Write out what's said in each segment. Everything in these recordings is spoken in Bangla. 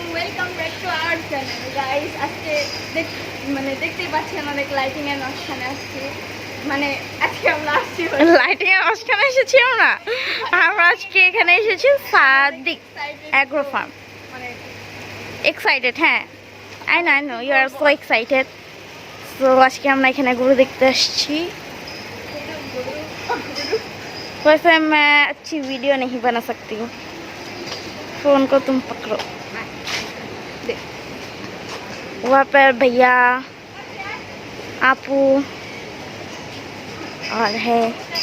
welcome back to our channel guys আজকে দেখ মানে দেখতেই পাচ্ছেন অনেক লাইটিং এর মাঝখানে আসছি মানে আজকে আমরা আসছি লাইটিং এর মাঝখানে এসেছি আমরা আমরা আজকে এখানে এসেছি সাদিক অ্যাগ্রো ফার্ম মানে এক্সাইটেড হ্যাঁ I know I know you are so excited so আজকে আমরা এখানে গরু দেখতে আসছি वैसे मैं अच्छी वीडियो नहीं बना सकती हूँ फ़ोन को तुम पकड़ो वहाँ पर भैया आपू और है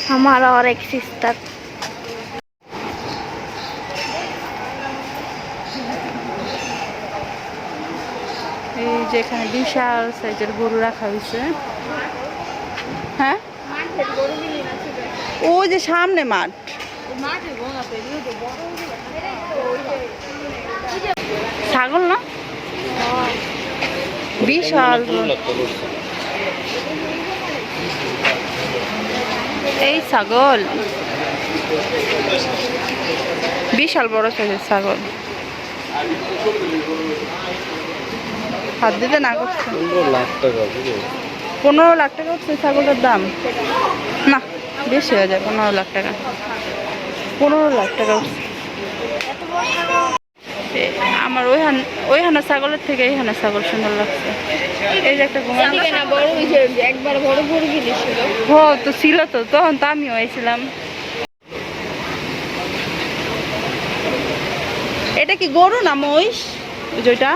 हमारा और एक सिस्टर এই যে এখানে বিশাল সাইজের গরু রাখা হয়েছে হ্যাঁ মাঠের গরু মিলি না ছিল ওই যে সামনে মাঠ মাঠের গরু আছে এগুলো তো বড় ছাগল না বিশাল। এই ছাগল। বিশাল বড় সাইজের ছাগল। হাত দিতে না করছে। পনেরো লাখ টাকা হচ্ছে ছাগলের দাম। না বেশি হয়ে যায় পনেরো লাখ টাকা। পনেরো লাখ টাকা উঠছে। আমার ওইখান ওইখানে ছাগলের থেকে এইখানে ছাগল সুন্দর লাগছে। এই যে একটা ঘুমা বড় একবার বড় গরু কিনেছিল হো তো ছিল তো তখন তো আমিও হয়েছিলাম এটা কি গরু না মহিষ? ওই যে ওইটা?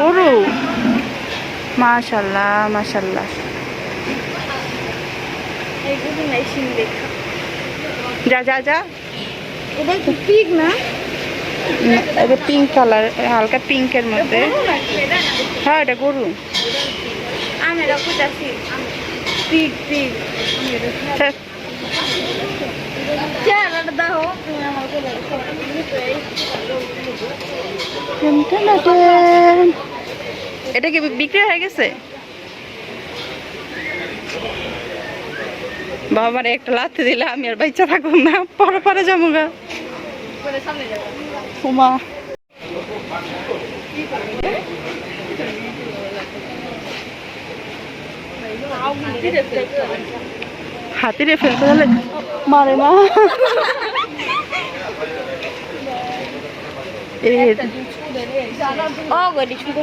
গরু? মাশাল্লাহ মাশাল্লাহ। এই যা যা যা। এটা কি পিক না? পিঙ্ক কালার হালকা পিঙ্কের মধ্যে। হ্যাঁ এটা গরু। এটা কি বিক্রি হয়ে গেছে? বাবার একটা লাথি দিলে আমি আর বাচ্চা থাকুন না পরে পরে যাব গা। সামনে যাব। উমা হাতিরে ফেলতে হলে মারে না। এই ও গরি শুধু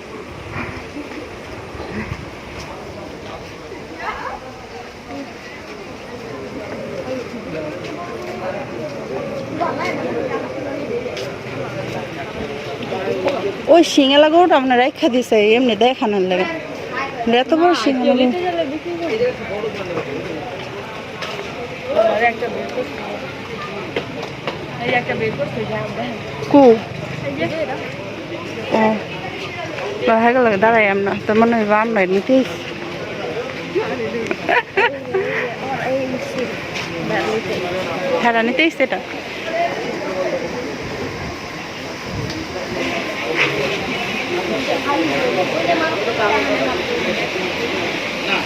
ওই সিঙ্গেলা গরুটা আপনার রেখা দিছে, এমনি দেখানোর লাগে। এত বড় যাও কু? ও দাঁড়াই আমরা তো মনে হয় আমরা নিতেই হ্যাঁ নিতেই সেটা ના